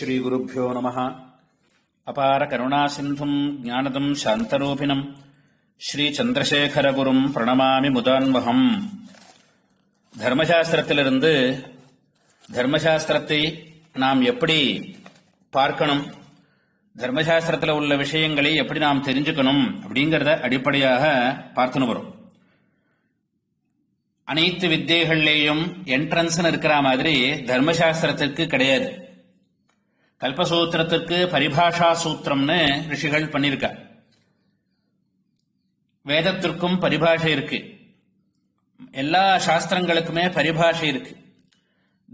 ஸ்ரீகுருப்போ நம. அபார கருணாசிந்தும் ஜானதம் சாந்தரூபிணம். ஸ்ரீச்சந்திரசேகரகுரும் பிரணமாமி முதான்வகம். தர்மசாஸ்திரத்திலிருந்து தர்மசாஸ்திரத்தை நாம் எப்படி பார்க்கணும்? தர்மசாஸ்திரத்தில் உள்ள விஷயங்களை எப்படி நாம் தெரிஞ்சுக்கணும்? அப்படிங்கிறத அடிப்படையாக பார்த்துன்னு வரும். அனைத்து வித்தியகள்லேயும் என்ட்ரன்ஸ்னு இருக்கிற மாதிரி தர்மசாஸ்திரத்திற்கு கிடையாது. கல்பசூத்திரத்திற்கு பரிபாஷா சூத்திரம்னு ரிஷிகள் பண்ணியிருக்கா வேதத்திற்கும் பரிபாஷை இருக்கு. எல்லா சாஸ்திரங்களுக்குமே பரிபாஷை இருக்கு.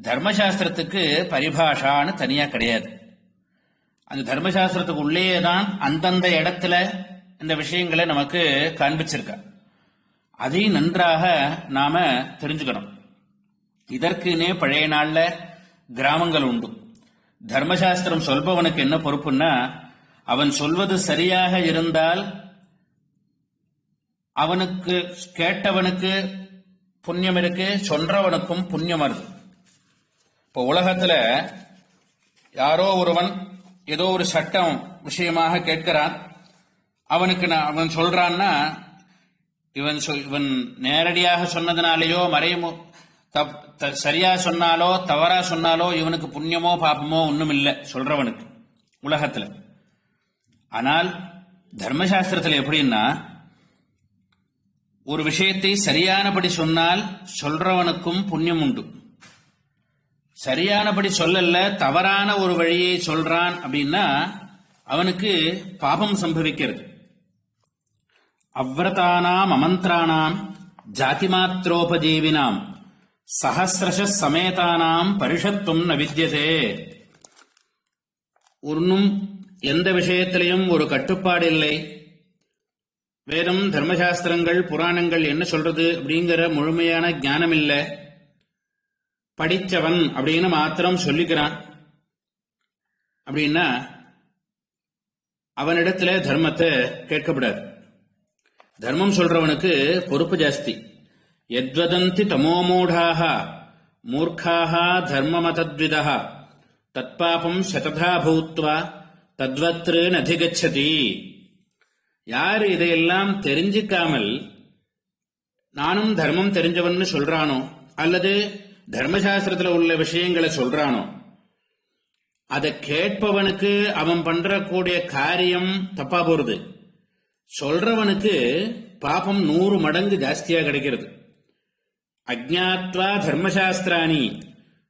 தர்மசாஸ்திரத்துக்கு பரிபாஷான்னு தனியாக கிடையாது. அந்த தர்மசாஸ்திரத்துக்கு உள்ளேயே தான் அந்தந்த இடத்துல இந்த விஷயங்களை நமக்கு காண்பிச்சிருக்கா அதையும் நன்றாக நாம தெரிஞ்சுக்கணும். இதற்குனே பழைய நாளில் கிராமங்கள் உண்டு. தர்மசாஸ்திரம் சொல்பவனுக்கு என்ன பொறுப்புன்னா அவன் சொல்வது சரியாக இருந்தால் அவனுக்கு கேட்டவனுக்கு புண்ணியம் இருக்கு சொல்றவனுக்கும் புண்ணியம் வருது. இப்போ உலகத்துல யாரோ ஒருவன் ஏதோ ஒரு சட்டம் விஷயமாக கேட்கிறான். அவனுக்கு நான் அவன் சொல்றான்னா இவன் இவன் நேரடியாக சொன்னதுனாலேயோ மறைமு தப் த- சரியா சொன்னாலோ தவறா சொன்னாலோ இவனுக்கு புண்ணியமோ பாபமோ ஒண்ணும் இல்லை சொல்றவனுக்கு உலகத்துல. ஆனால் தர்மசாஸ்திரத்தில் எப்படின்னா ஒரு விஷயத்தை சரியானபடி சொன்னால் சொல்றவனுக்கும் புண்ணியம் உண்டு. சரியானபடி சொல்லல தவறான ஒரு வழியை சொல்றான் அப்படின்னா அவனுக்கு பாபம் சம்பவிக்கிறது. அவ்ரதானாம் அமந்திராணாம் ஜாதிமாத்திரோபஜீவினாம் சஹசிரஷ சமேதானாம் பரிஷத்துவம் ந வித்தியதே ஒன்னும் எந்த விஷயத்திலையும் ஒரு கட்டுப்பாடு இல்லை. வேதம் தர்மசாஸ்திரங்கள் புராணங்கள் என்ன சொல்றது அப்படிங்கிற முழுமையான ஞானம் இல்லை படிச்சவன் அப்படின்னு மாத்திரம் சொல்லிக்கிறான். அப்படின்னா அவனிடத்துல தர்மத்தை கேட்கப்படாது. தர்மம் சொல்றவனுக்கு பொறுப்பு ஜாஸ்தி. எத்வதந்தி தமோமூடாக மூர்க்காக தர்மமதத்விதா தத்பாபம் சததா பூத்வா தத்வத்ரு நதிகச்சதி யார் இதையெல்லாம் தெரிஞ்சிக்காமல் நானும் தர்மம் தெரிஞ்சவன்னு சொல்றானோ? அல்லது தர்மசாஸ்திரத்தில் உள்ள விஷயங்களை சொல்றானோ? அதை கேட்பவனுக்கு அவன் பண்றக்கூடிய காரியம் தப்பா போறது. சொல்றவனுக்கு பாபம் நூறு மடங்கு ஜாஸ்தியா கிடைக்கிறது. அஜாத்வா தர்மசாஸ்திராணி.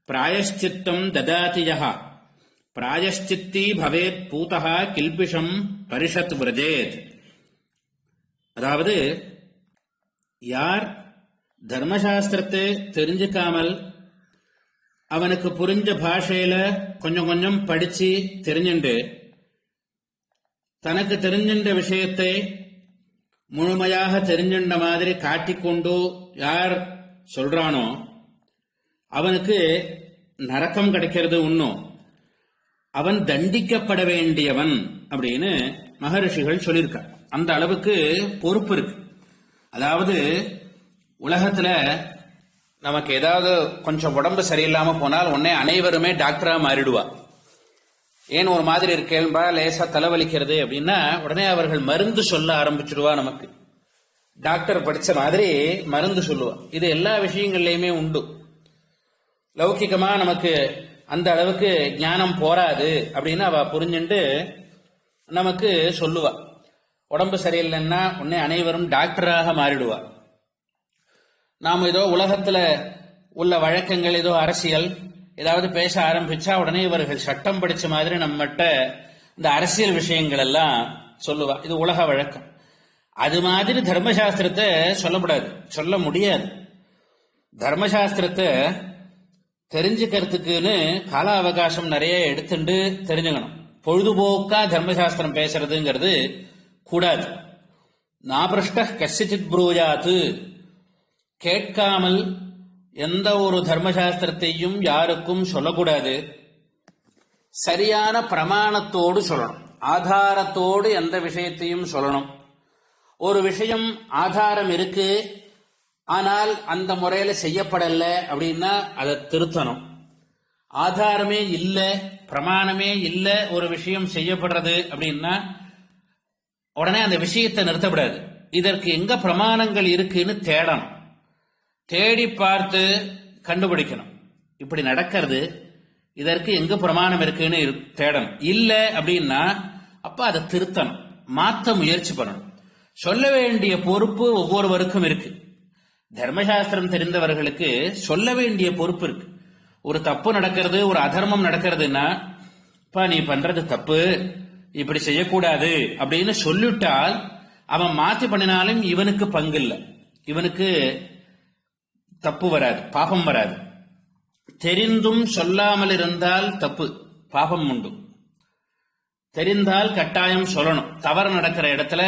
பிராயஷ்சித்தம் ததாதி யஹ. பிராயஷ்சித்தி பவேத் பூதா கில்பிஷம் பரிஷத் விரஜேத். அதாவது யார் தர்மசாஸ்திரத்தை தெரிஞ்சுக்காமல் அவனுக்கு புரிஞ்ச பாஷையில கொஞ்சம் கொஞ்சம் படிச்சு தெரிஞ்சுண்டு தனக்கு தெரிஞ்சின்ற விஷயத்தை முழுமையாக தெரிஞ்சின்ற மாதிரி காட்டிக்கொண்டு யார் சொல்றானோ? அவனுக்கு நரக்கம் கிடைக்கிறது ஒன்றும் அவன் தண்டிக்கப்பட வேண்டியவன் அப்படின்னு மகரிஷிகள் சொல்லியிருக்கார். அந்த அளவுக்கு பொறுப்பு இருக்கு. அதாவது உலகத்துல நமக்கு ஏதாவது கொஞ்சம் உடம்பு சரியில்லாம போனால் உடனே அனைவருமே டாக்டரா மாறிடுவா. ஏன் ஒரு மாதிரி இருக்கேன்பா லேசா தலைவலிக்கிறது அப்படின்னா உடனே அவர்கள் மருந்து சொல்ல ஆரம்பிச்சிடுவா நமக்கு. டாக்டர் படிச்ச மாதிரி மருந்து சொல்லுவான் இது எல்லா விஷயங்கள்லையுமே உண்டு. லௌகிகமா நமக்கு அந்த அளவுக்கு ஞானம் போராது அப்படின்னு அவ புரிஞ்சுட்டு நமக்கு சொல்லுவா. உடம்பு சரியில்லைன்னா உடனே அனைவரும் டாக்டராக மாறிடுவா. நாம் ஏதோ உலகத்துல உள்ள வழக்கங்கள் ஏதோ அரசியல் ஏதாவது பேச ஆரம்பிச்சா உடனே இவர்கள் சட்டம் படிச்ச மாதிரி நம்மகிட்ட இந்த அரசியல் விஷயங்கள் எல்லாம் சொல்லுவா. இது உலக வழக்கம். அது மாதிரி தர்மசாஸ்திரத்தை சொல்லக்கூடாது சொல்ல முடியாது. தர்மசாஸ்திரத்தை தெரிஞ்சுக்கிறதுக்குன்னு கால அவகாசம் நிறைய எடுத்துட்டு தெரிஞ்சுக்கணும். பொழுதுபோக்கா தர்மசாஸ்திரம் பேசுறதுங்கிறது கூடாது. நாபிருஷ்ட கசிச்சித் புரோஜாத்து. கேட்காமல் எந்த ஒரு தர்மசாஸ்திரத்தையும் யாருக்கும் சொல்லக்கூடாது. சரியான பிரமாணத்தோடு சொல்லணும். ஆதாரத்தோடு எந்த விஷயத்தையும் சொல்லணும். ஒரு விஷயம் ஆதாரம் இருக்கு ஆனால் அந்த முறையில செய்யப்படல அப்படின்னா அதை திருத்தணும். ஆதாரமே இல்லை பிரமாணமே இல்லை ஒரு விஷயம் செய்யப்படுறது அப்படின்னா உடனே அந்த விஷயத்தை நிறுத்தப்படாது. இதற்கு எங்க பிரமாணங்கள் இருக்குன்னு தேடணும். தேடி பார்த்து கண்டுபிடிக்கணும். இப்படி நடக்கிறது இதற்கு எங்க பிரமாணம் இருக்குன்னு இரு- தேடணும். இல்லை அப்படின்னா அப்ப அதை திருத்தணும். மாற்ற முயற்சி பண்ணணும். சொல்ல வேண்டிய பொறுப்பு ஒவ்வொருவருக்கும் இருக்கு. தர்மசாஸ்திரம் தெரிந்தவர்களுக்கு சொல்ல வேண்டிய பொறுப்பு இருக்கு. ஒரு தப்பு நடக்கிறது ஒரு அதர்மம் நடக்கிறதுன்னா நீ பண்றது தப்பு இப்படி செய்யக்கூடாது அப்படின்னு சொல்லிவிட்டால் அவன் மாத்தி பண்ணினாலும் இவனுக்கு பங்கு இல்லை. இவனுக்கு தப்பு வராது பாபம் வராது. தெரிந்தும் சொல்லாமல் இருந்தால் தப்பு பாபம் உண்டு. தெரிந்தால் கட்டாயம் சொல்லணும். தவறு நடக்கிற இடத்துல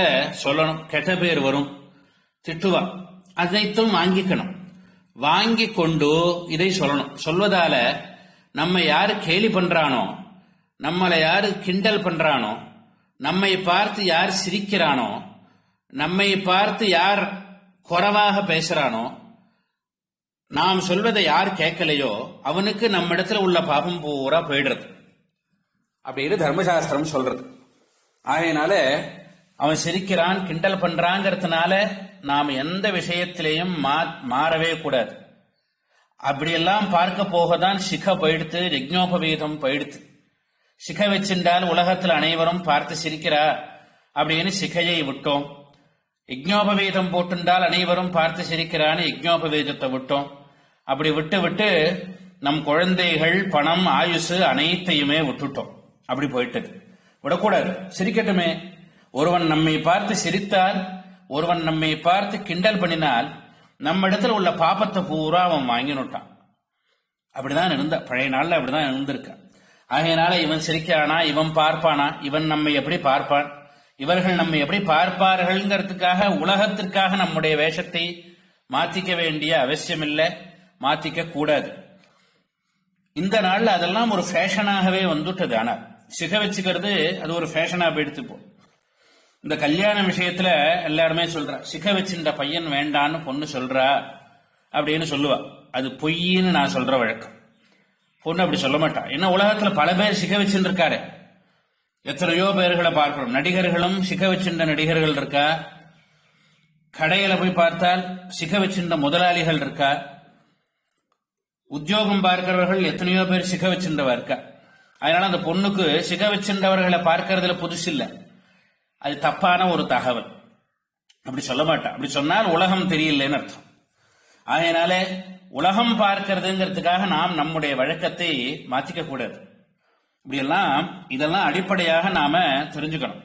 சொல்லணும். கெட்ட பேர் வரும். திட்டுவான் அனைத்தும் வாங்கிக்கணும். வாங்கி கொண்டு இதை சொல்லணும். சொல்வதால நம்ம யாரு கேலி பண்றானோ நம்மளை யாரு கிண்டல் பண்றானோ நம்மை பார்த்து யார் சிரிக்கிறானோ நம்மை பார்த்து யார் குறவாக பேசுறானோ நாம் சொல்வதை யார் கேட்கலையோ அவனுக்கு நம்மிடத்துல உள்ள பாபம் பூரா போயிடுறது. அப்படின்னு தர்மசாஸ்திரம் சொல்றது. ஆகையினால அவன் சிரிக்கிறான் கிண்டல் பண்றாங்கிறதுனால நாம் எந்த விஷயத்திலையும் மா- மாறவே கூடாது. அப்படியெல்லாம் பார்க்க போக தான் சிக போயிடுத்து யஜ்னோபவீதம் போயிடுத்து. சிக வச்சிருந்தால் உலகத்தில் அனைவரும் பார்த்து சிரிக்கிறா அப்படின்னு சிகையை விட்டோம். யஜ்னோபவீதம் போட்டுண்டால் அனைவரும் பார்த்து சிரிக்கிறான்னு யஜ்னோபவீதத்தை விட்டோம். அப்படி விட்டு விட்டு நம் குழந்தைகள் பணம் ஆயுசு அனைத்தையுமே விட்டுட்டோம். அப்படி போயிட்டது. விடக்கூடாது. சிரிக்கட்டுமே. ஒருவன் நம்மை பார்த்து சிரித்தால் ஒருவன் நம்மை பார்த்து கிண்டல் பண்ணினால் நம்ம இடத்துல உள்ள பாபத்தை பூரா அவன் வாங்கினுட்டான். அப்படிதான் இருந்த. பழைய நாள்ல அப்படிதான் இருந்திருக்கான் ஆகையினால இவன் சிரிக்கிறானா? இவன் பார்ப்பானா? இவன் நம்மை எப்படி பார்ப்பான்? இவர்கள் நம்மை எப்படி பார்ப்பார்கள்ங்கிறதுக்காக உலகத்திற்காக நம்முடைய வேஷத்தை மாத்திக்க வேண்டிய அவசியம் இல்லை மாத்திக்க கூடாது. இந்த நாள்ல அதெல்லாம் ஒரு ஃபேஷனாகவே வந்துட்டது. ஆனால் சிக வச்சுக்கிறது அது ஒரு ஃபேஷனா போயிடுத்துப்போம் இந்த கல்யாண விஷயத்துல எல்லாருமே சொல்றா சிக வச்சிருந்த பையன் வேண்டான்னு பொண்ணு சொல்றா அப்படின்னு சொல்லுவா. அது பொய்ன்னு நான் சொல்ற வழக்கம். பொண்ணு அப்படி சொல்ல மாட்டான் ஏன்னா உலகத்துல பல பேர் சிக வச்சுட்டு இருக்காரு எத்தனையோ பேர்களை பார்க்கிறோம். நடிகர்களும் சிக வச்சிருந்த நடிகர்கள் இருக்கா? கடையில போய் பார்த்தால் சிக வச்சிருந்த முதலாளிகள் இருக்கா? உத்தியோகம் பார்க்கிறவர்கள் எத்தனையோ பேர் சிக வச்சிருந்தவா இருக்கா? அதனால அந்த பொண்ணுக்கு சிக வச்சிருந்தவர்களை பார்க்கறதுல புதுசு இல்ல. அது தப்பான ஒரு தகவல். அப்படி சொல்ல மாட்டான். அப்படி சொன்னால் உலகம் தெரியலன்னு அர்த்தம். அதனால உலகம் பார்க்கிறதுங்கிறதுக்காக நாம் நம்முடைய வழக்கத்தை மாத்திக்க கூடாது. இப்படியெல்லாம் இதெல்லாம் அடிப்படையாக நாம தெரிஞ்சுக்கணும்.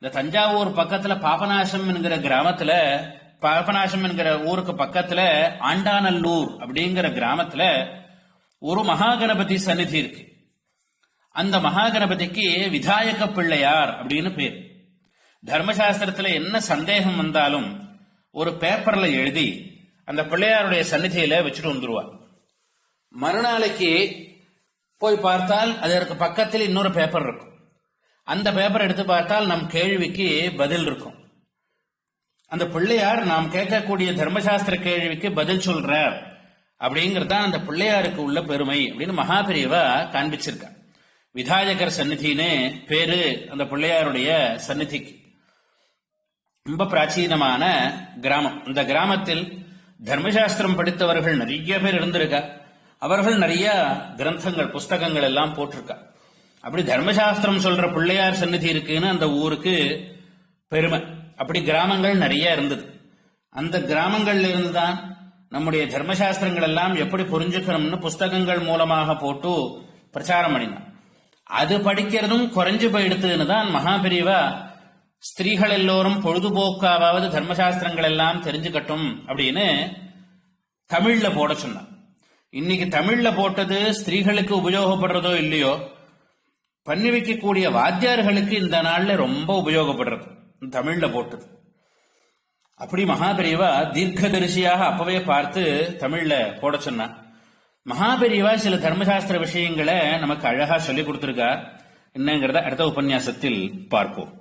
இந்த தஞ்சாவூர் பக்கத்துல பாபநாசம் என்கிற கிராமத்துல பாபநாசம் என்கிற ஊருக்கு பக்கத்துல ஆண்டானல்லூர் அப்படிங்கிற கிராமத்துல ஒரு மகாகணபதி சந்நிதி இருக்கு. அந்த மகாகணபதிக்கு விதாயக பிள்ளையார் அப்படின்னு பேர். தர்மசாஸ்திரத்துல என்ன சந்தேகம் வந்தாலும் ஒரு பேப்பர்ல எழுதி அந்த பிள்ளையாருடைய சன்னிதியில வச்சுட்டு வந்துருவா. மறுநாளைக்கு போய் பார்த்தால் அதற்கு பக்கத்தில் இன்னொரு பேப்பர் இருக்கும். அந்த பேப்பர் எடுத்து பார்த்தால் நம் கேள்விக்கு பதில் இருக்கும். அந்த பிள்ளையார் நாம் கேட்கக்கூடிய தர்மசாஸ்திர கேள்விக்கு பதில் சொல்றார். அப்படிங்கிறது தான் அந்த பிள்ளையாருக்கு உள்ள பெருமை அப்படின்னு மகாபிரிவா காண்பிச்சிருக்கா. விதாயகர் சந்நிதினே பேரு அந்த பிள்ளையாருடைய சந்நிதிக்கு. ரொம்ப பிராச்சீனமான கிராமம். இந்த கிராமத்தில் தர்மசாஸ்திரம் படித்தவர்கள் நிறைய பேர் இருந்திருக்கா? அவர்கள் நிறைய கிரந்தங்கள் புஸ்தகங்கள் எல்லாம் போட்டிருக்கா? அப்படி தர்மசாஸ்திரம் சொல்ற பிள்ளையார் சந்நிதி இருக்குன்னு அந்த ஊருக்கு பெருமை. அப்படி கிராமங்கள் நிறைய இருந்தது. அந்த கிராமங்கள்ல இருந்துதான் நம்முடைய தர்மசாஸ்திரங்கள் எல்லாம் எப்படி புரிஞ்சுக்கணும்னு புஸ்தகங்கள் மூலமாக போட்டு பிரச்சாரம் பண்ணினான். அது படிக்கிறதும் குறைஞ்சு போயிடுத்துன்னு தான் மகாபிரிவா ஸ்திரீகள் எல்லோரும் பொழுதுபோக்காவது தர்மசாஸ்திரங்கள் எல்லாம் தெரிஞ்சுக்கட்டும் அப்படின்னு தமிழ்ல போட சொன்னான். இன்னைக்கு தமிழ்ல போட்டது ஸ்திரீகளுக்கு உபயோகப்படுறதோ இல்லையோ பண்ணி வைக்கக்கூடிய வாத்தியார்களுக்கு இந்த நாள்ல ரொம்ப உபயோகப்படுறது தமிழ்ல போட்டது. அப்படி மகாபெரிவா தீர்க்கதரிசியாக அப்பவே பார்த்து தமிழ்ல போட சொன்னான். மகாபெரிவா சில தர்மசாஸ்திர விஷயங்களை நமக்கு அழகா சொல்லி கொடுத்துருக்கா என்னங்கிறத அடுத்த உபன்யாசத்தில் பார்ப்போம்.